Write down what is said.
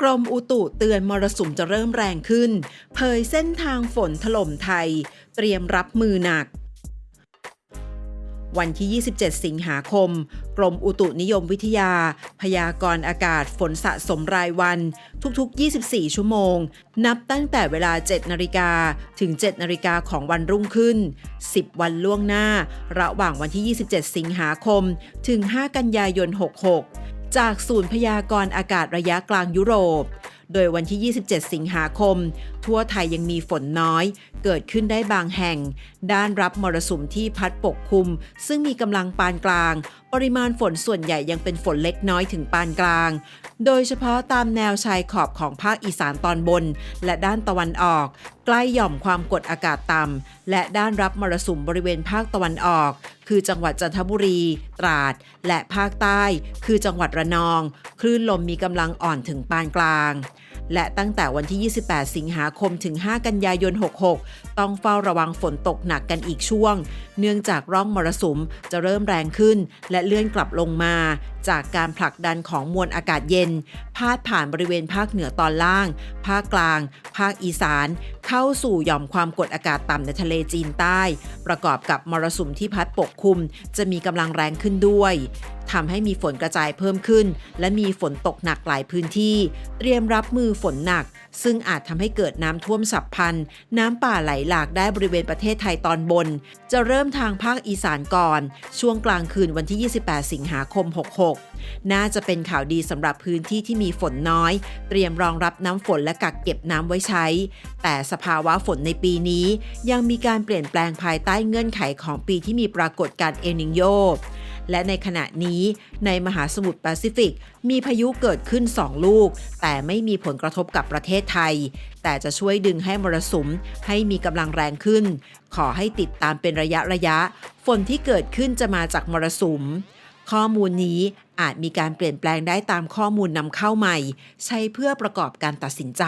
กรมอุตุเตือนมรสุมจะเริ่มแรงขึ้น เผยเส้นทางฝนถล่มไทย เตรียมรับมือหนัก วันที่ 27 สิงหาคม กรมอุตุนิยมวิทยา พยากรณ์อากาศฝนสะสมรายวัน ทุกๆ 24 ชั่วโมง นับตั้งแต่เวลา 7 นาฬิกาถึง 7 นาฬิกาของวันรุ่งขึ้น 10 วันล่วงหน้า ระหว่างวันที่ 27 สิงหาคม ถึง 5 กันยายน 66 จากศูนย์พยากรณ์อากาศระยะกลางยุโรป โดยวันที่ 27 สิงหาคม ทั่วไทยยังมีฝนน้อย เกิดขึ้นได้บางแห่ง ด้านรับมรสุมที่พัดปกคลุม ซึ่งมีกำลังปานกลางปริมาณฝนส่วนใหญ่ยังเป็นฝนเล็กน้อยถึงปานกลาง โดยเฉพาะตามแนวชายขอบของภาคอีสานตอนบน และด้านตะวันออก ใกล้หย่อมความกดอากาศต่ำและด้านรับมรสุมบริเวณภาคตะวันออก คือจังหวัดจันทบุรี ตราด และภาคใต้ คือจังหวัดระนอง คลื่นลมมีกำลังอ่อนถึงปานกลาง และตั้งแต่วันที่ 28 สิงหาคมถึง 5 กันยายน 66 ต้องเฝ้าระวังฝนตกหนักกันอีกช่วง เนื่องจากร่องมรสุมจะเริ่มแรงขึ้น และเลื่อนกลับลงมา จากการผลักดันของมวลอากาศเย็น พาดผ่านบริเวณภาคเหนือตอนล่าง ภาคกลาง ภาคอีสาน เข้าสู่หย่อมความกดอากาศต่ำในทะเลจีนใต้ ประกอบกับมรสุมที่พัดปกคลุม จะมีกำลังแรงขึ้นด้วย ทำให้มีฝนกระจายเพิ่มขึ้น และมีฝนตกหนักหลายพื้นที่ เตรียมรับมือฝนหนัก ซึ่งอาจทำให้เกิดน้ำท่วมฉับพลัน น้ำป่าไหลหลากได้บริเวณประเทศไทยตอนบน จะเริ่มทางภาคอีสานก่อน ช่วงกลางคืนวันที่ 28 สิงหาคม 66 น่าจะเป็นข่าวดีสำหรับพื้นที่ที่มีฝนน้อย เตรียมรองรับน้ำฝนและกักเก็บน้ำไว้ใช้ แต่สภาวะฝนในปีนี้ ยังมีการเปลี่ยนแปลงภายใต้เงื่อนไขของปีที่มีปรากฏการณ์เอลนิโย และในขณะนี้ในมหาสมุทรแปซิฟิก มีพายุเกิดขึ้น 2 ลูก แต่ไม่มีผลกระทบกับประเทศไทย แต่จะช่วยดึงให้มรสุมให้มีกำลังแรงขึ้น ขอให้ติดตามเป็นระยะระยะ ฝนที่เกิดขึ้นจะมาจากมรสุม ข้อมูลนี้อาจมีการเปลี่ยนแปลงได้ตามข้อมูลนำเข้าใหม่ ใช้เพื่อประกอบการตัดสินใจ